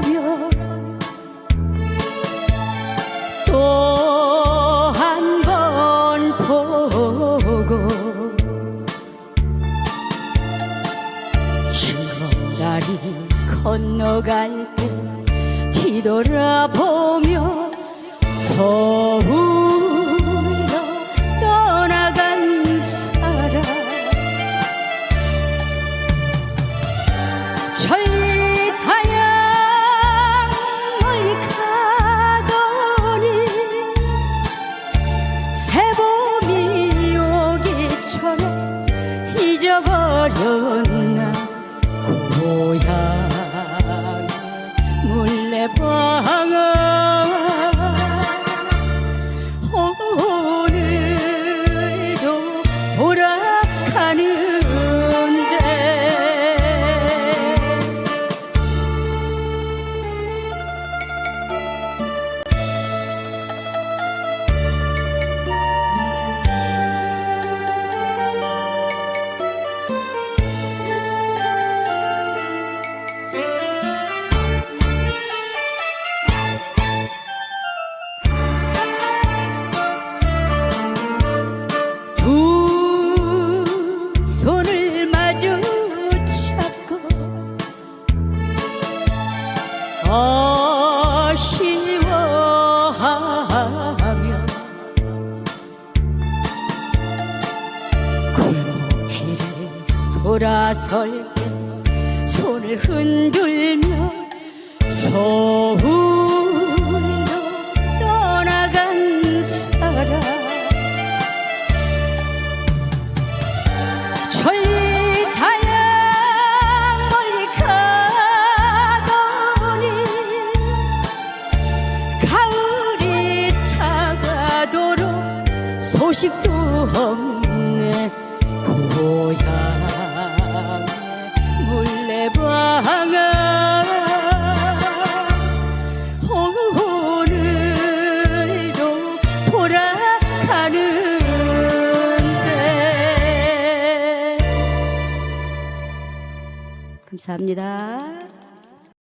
며 또 한 번 보고 주먼 다리 건너갈 때 뒤돌아보며 서 잊어버렸나? 고향 물레방 아쉬워하며 골목길에 돌아설 때 손을 흔들며 서 소식도 없네. 고향 물레방아. 오늘도 돌아가는데. 감사합니다.